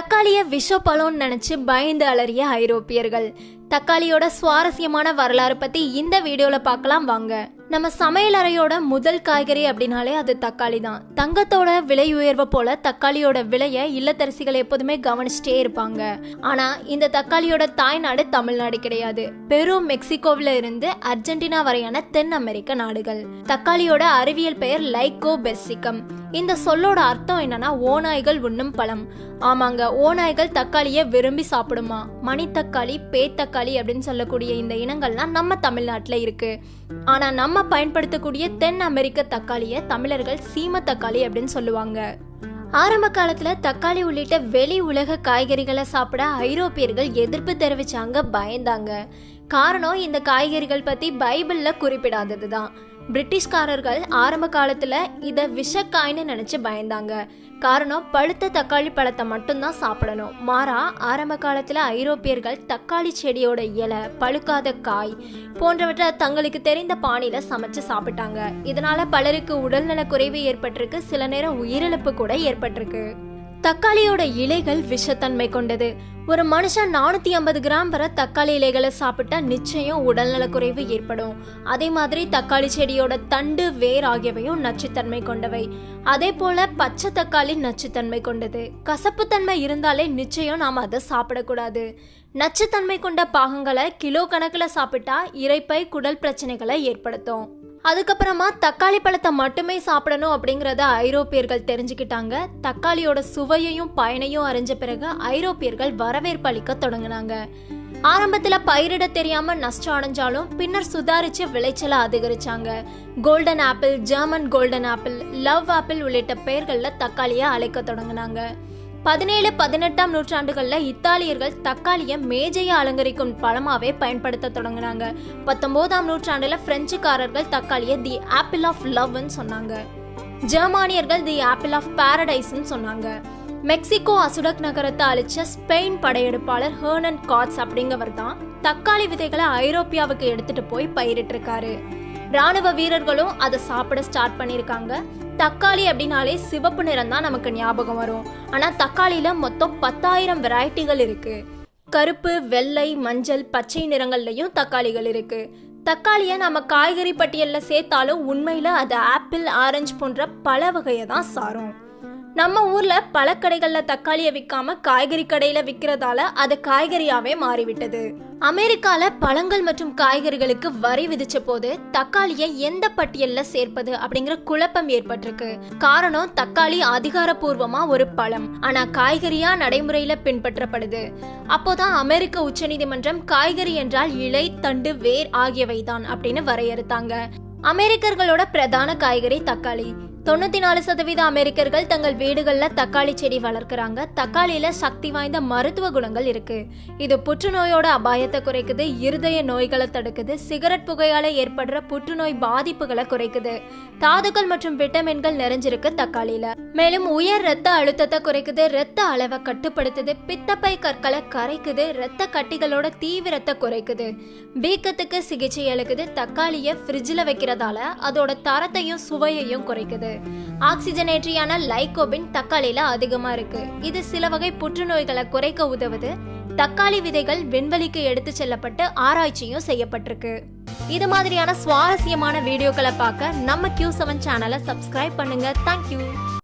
தக்காளியை விஷப்பழம்னு நினைச்சு பயந்து அலறிய ஐரோப்பியர்கள். தக்காளியோட சுவாரஸ்யமான வரலாறு பத்தி இந்த வீடியோல பார்க்கலாம் வாங்க. நம்ம சமையலறையோட முதல் காய்கறி அப்படின்னாலே அது தக்காளி தான் தங்கத்தோட விலை உயர்வை போல தக்காளியோட விலையை இல்லத்தரசிகள் எப்போதுமே கவனிச்சுட்டே இருப்பாங்க. ஆனா இந்த தக்காளியோட தாய்நாடு தமிழ்நாடு கிடையாது. பெரு மெக்சிகோவில இருந்து அர்ஜென்டினா வரையான தென் அமெரிக்க நாடுகள். தக்காளியோட அறிவியல் பெயர் லைக்கோ பெஸ்சிகம் இந்த சொல்லோட அர்த்தம் என்னன்னா ஓநாய்கள் உண்ணும் பழம். ஆமாங்க ஓநாய்கள் தக்காளியை விரும்பி சாப்பிடுமா? மணித்தக்காளி பேத்தக்காளி அப்படின்னு சொல்லக்கூடிய இந்த இனங்கள்லாம் நம்ம தமிழ்நாட்டில் இருக்கு. ஆனால் நம்ம பயன்படுத்தக்கூடிய தென் அமெரிக்க தக்காளியை தமிழர்கள் சீம தக்காளி அப்படின்னு சொல்லுவாங்க. ஆரம்ப காலத்துல தக்காளி உள்ளிட்ட வெளி உலக காய்கறிகளை சாப்பிட ஐரோப்பியர்கள் எதிர்ப்பு தெரிவிச்சாங்க பயந்தாங்க. காரணம் இந்த காய்கறிகள் பத்தி பைபிள்ல குறிப்பிடாதது தான் பிரிட்டிஷ்காரர்கள் ஆரம்ப காலத்தில் இதை விஷக்காய்னு நினச்சி பயந்தாங்க. காரணம் பழுத்த தக்காளி பழத்தை மட்டும்தான் சாப்பிடணும். மாறா ஆரம்ப காலத்தில் ஐரோப்பியர்கள் தக்காளி செடியோட இலை பழுக்காத காய் போன்றவற்றை தங்களுக்கு தெரிந்த பாணியில் சமைச்சு சாப்பிட்டாங்க. இதனால பலருக்கு உடல்நல குறைவு ஏற்பட்டிருக்கு சில நேரம் உயிரிழப்பு கூட ஏற்பட்டிருக்கு. தக்காளியோட இலைகள் விஷத்தன்மை கொண்டது. ஒரு மனுஷன் நானூத்தி ஐம்பது கிராம் வரை தக்காளி இலைகளை சாப்பிட்டா நிச்சயம் உடல்நலக்குறைவு ஏற்படும். அதே மாதிரி தக்காளி செடியோட தண்டு வேர் ஆகியவையும் நச்சுத்தன்மை கொண்டவை. அதே போல பச்சை தக்காளி நச்சுத்தன்மை கொண்டது. கசப்புத்தன்மை இருந்தாலே நிச்சயம் நாம் அதை சாப்பிடக்கூடாது. நச்சுத்தன்மை கொண்ட பாகங்களை கிலோ கணக்கில் சாப்பிட்டா இறைப்பை குடல் பிரச்சனைகளை ஏற்படுத்தும். அதுக்கப்புறமா தக்காளி பழத்தை மட்டுமே சாப்பிடணும் அப்படிங்கிறத ஐரோப்பியர்கள் தெரிஞ்சுக்கிட்டாங்க. தக்காளியோட சுவையையும் பயனையும் அறிஞ்ச பிறகு ஐரோப்பியர்கள் வரவேற்பு அளிக்க தொடங்கினாங்க. ஆரம்பத்துல பயிரிட தெரியாம நஷ்டம் அடைஞ்சாலும் பின்னர் சுதாரிச்சு விளைச்சலை அதிகரிச்சாங்க. Golden apple German golden apple love apple உள்ளிட்ட பெயர்களில் தக்காளியை அழைக்க தொடங்கினாங்க. பதினேழு பதினெட்டாம் நூற்றாண்டுகளில் இத்தாலியர்கள் தக்காளியை மேஜையை அலங்கரிக்கும் பழமாவே பயன்படுத்த தொடங்கினாங்க. பத்தொன்பதாம் நூற்றாண்டில் பிரெஞ்சுக்காரர்கள் தக்காளியை தி ஆப்பிள் ஆஃப் லவ்னு சொன்னாங்க. ஜெர்மானியர்கள் தி ஆப்பிள் ஆஃப் பாரடைஸ்ன்னு சொன்னாங்க. மெக்சிகோ அசுடக் நகரத்தை அழிச்ச ஸ்பெயின் படையெடுப்பாளர் ஹேர்னன் காட்ஸ் அப்படிங்கவர் தான் தக்காளி விதைகளை ஐரோப்பியாவுக்கு எடுத்துட்டு போய் பயிரிட்டிருக்காரு. ராணுவ வீரர்களும் அதை சாப்பிட ஸ்டார்ட் பண்ணியிருக்காங்க. தக்காளி அப்படின்னாலே சிவப்பு நிறம் தான் நமக்கு ஞாபகம் வரும். ஆனால் தக்காளியில் மொத்தம் பத்தாயிரம் வெரைட்டிகள் இருக்குது கருப்பு வெள்ளை மஞ்சள் பச்சை நிறங்கள்லையும் தக்காளிகள் இருக்குது தக்காளியை நம்ம காய்கறி பட்டியலில் சேர்த்தாலும் உண்மையில் அது ஆப்பிள் ஆரஞ்சு போன்ற பல வகையை தான் சாரும். நம்ம ஊர்ல பழக்கடைகள்ல தக்காளியை விற்காம காய்கறி கடையில விற்கிறதால அது காய்கறியாவே மாறிவிட்டது. அமெரிக்கால பழங்கள் மற்றும் காய்கறிகளுக்கு வரி விதிச்ச போது தக்காளியை எந்த பட்டியல்ல சேர்ப்பது அப்படிங்கிற குழப்பம் ஏற்பட்டிருக்கு. காரணம் தக்காளி அதிகாரப்பூர்வமா ஒரு பழம் ஆனா காய்கறியா நடைமுறையில பின்பற்றப்படுது. அப்போதான் அமெரிக்க உச்சநீதிமன்றம் காய்கறி என்றால் இலை தண்டு வேர் ஆகியவைதான் அப்படின்னு வரையறுத்தாங்க. அமெரிக்கர்களோட பிரதான காய்கறி தக்காளி. தொண்ணூற்றி நாலு சதவீத அமெரிக்கர்கள் தங்கள் வீடுகளில் தக்காளி செடி வளர்க்குறாங்க. தக்காளியில் சக்தி வாய்ந்த மருத்துவ குணங்கள் இருக்குது இது புற்றுநோயோட அபாயத்தை குறைக்குது இருதய நோய்களை தடுக்குது சிகரெட் புகையால் ஏற்படுற புற்றுநோய் பாதிப்புகளை குறைக்குது. தாதுக்கள் மற்றும் விட்டமின்கள் நிறைஞ்சிருக்கு தக்காளியில். மேலும் உயர் ரத்த அழுத்தத்தை குறைக்குது ரத்த அளவை கட்டுப்படுத்துது பித்தப்பை கற்களை கரைக்குது ரத்த கட்டிகளோட தீவிரத்தை குறைக்குது. வீக்கத்துக்கு சிகிச்சை அளிக்குது தக்காளியை ஃப்ரிட்ஜில் வைக்கிறதால அதோட தரத்தையும் சுவையையும் குறைக்குது. ஆக்சிஜனேற்றியான லைகோபின் தக்காளியில அதிகமா இருக்கு. இது சில வகை புற்றுநோய்களை குறைக்க உதவுது. தக்காளி விதைகள் விண்வெளிக்கு எடுத்து செல்லப்பட்டு ஆராய்ச்சியும் செய்யப்பட்டிருக்கு. இது மாதிரியான சுவாரஸ்யமான வீடியோக்களை பார்க்க நம்ம கியூ செவன் சேனலை சப்ஸ்கிரைப் பண்ணுங்க. Thank you